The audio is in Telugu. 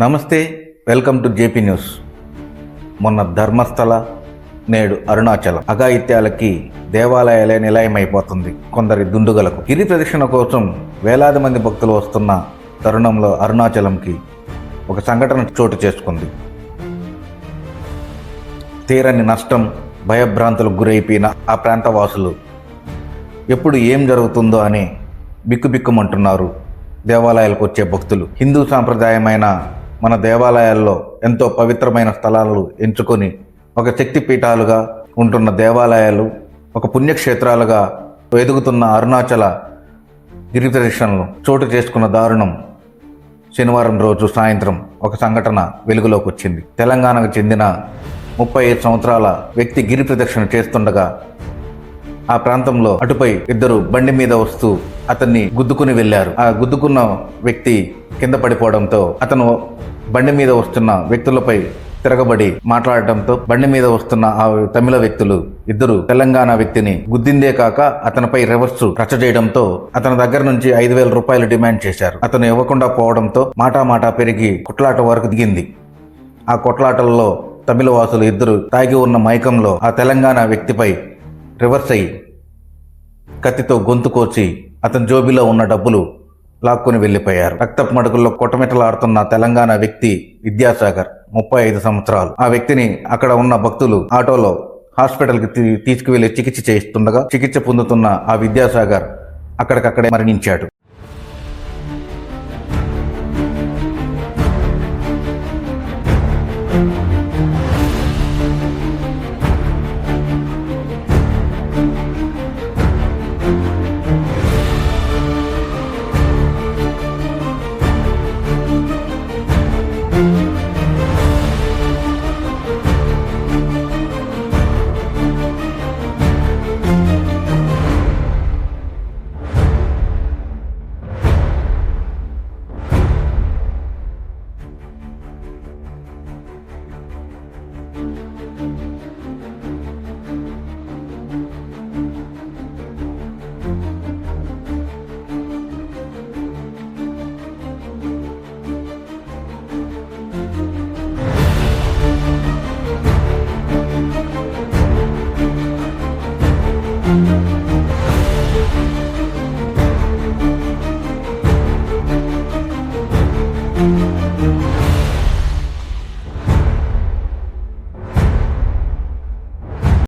నమస్తే వెల్కమ్ టు జేపీ న్యూస్. మొన్న ధర్మస్థల నేడు అరుణాచలం అఘాయిత్యాలకి దేవాలయాలే నిలయమైపోతుంది కొందరి దుండుగలకు గిరి ప్రదక్షిణ కోసం వేలాది మంది భక్తులు వస్తున్న తరుణంలో అరుణాచలంకి ఒక సంఘటన చోటు చేసుకుంది. తీరని నష్టం భయభ్రాంతులకు గురైపోయిన ఆ ప్రాంత వాసులు ఎప్పుడు ఏం జరుగుతుందో అని బిక్కుబిక్కుమంటున్నారు దేవాలయాలకు వచ్చే భక్తులు. హిందూ సాంప్రదాయమైన మన దేవాలయాల్లో ఎంతో పవిత్రమైన స్థలాలు ఎంచుకొని ఒక శక్తి పీఠాలుగా ఉంటున్న దేవాలయాలు ఒక పుణ్యక్షేత్రాలుగా ఎదుగుతున్న అరుణాచల గిరి ప్రదక్షిణలు చోటు చేసుకున్న దారుణం శనివారం రోజు సాయంత్రం ఒక సంఘటన వెలుగులోకి వచ్చింది. తెలంగాణకు చెందిన ముప్పై ఐదు సంవత్సరాల వ్యక్తి గిరి ప్రదక్షిణ చేస్తుండగా ఆ ప్రాంతంలో అటుపై ఇద్దరు బండి మీద వస్తూ అతన్ని గుద్దుకుని వెళ్ళారు. ఆ గుద్దుకున్న వ్యక్తి కింద పడిపోవడంతో అతను బండి మీద వస్తున్న వ్యక్తులపై తిరగబడి మాట్లాడటంతో బండి మీద వస్తున్న ఆ తమిళ వ్యక్తులు ఇద్దరు తెలంగాణ వ్యక్తిని గుద్దిందే కాక అతనిపై రివర్స్ రచ్చ చేయడంతో అతని దగ్గర నుంచి ఐదు వేల రూపాయలు డిమాండ్ చేశారు. అతను ఇవ్వకుండా పోవడంతో మాటా మాటా పెరిగి కుట్లాట వరకు దిగింది. ఆ కొట్లాటల్లో తమిళ వాసులు ఇద్దరు తాగి ఉన్న మైకంలో ఆ తెలంగాణ వ్యక్తిపై రివర్స్ అయ్యి కత్తితో గొంతు కోసి అతని జోబిలో ఉన్న డబ్బులు లాక్కుని వెళ్ళిపోయారు. రక్తపు మడుగుల్లో కొట్టమిట్టలాడుతున్న తెలంగాణ వ్యక్తి విద్యాసాగర్ ముప్పై ఐదు సంవత్సరాలు. ఆ వ్యక్తిని అక్కడ ఉన్న భక్తులు ఆటోలో హాస్పిటల్కి తీ- తీసుకువెళ్ళి చికిత్స చేస్తుండగా చికిత్స పొందుతున్న ఆ విద్యాసాగర్ అక్కడికక్కడే మరణించాడు.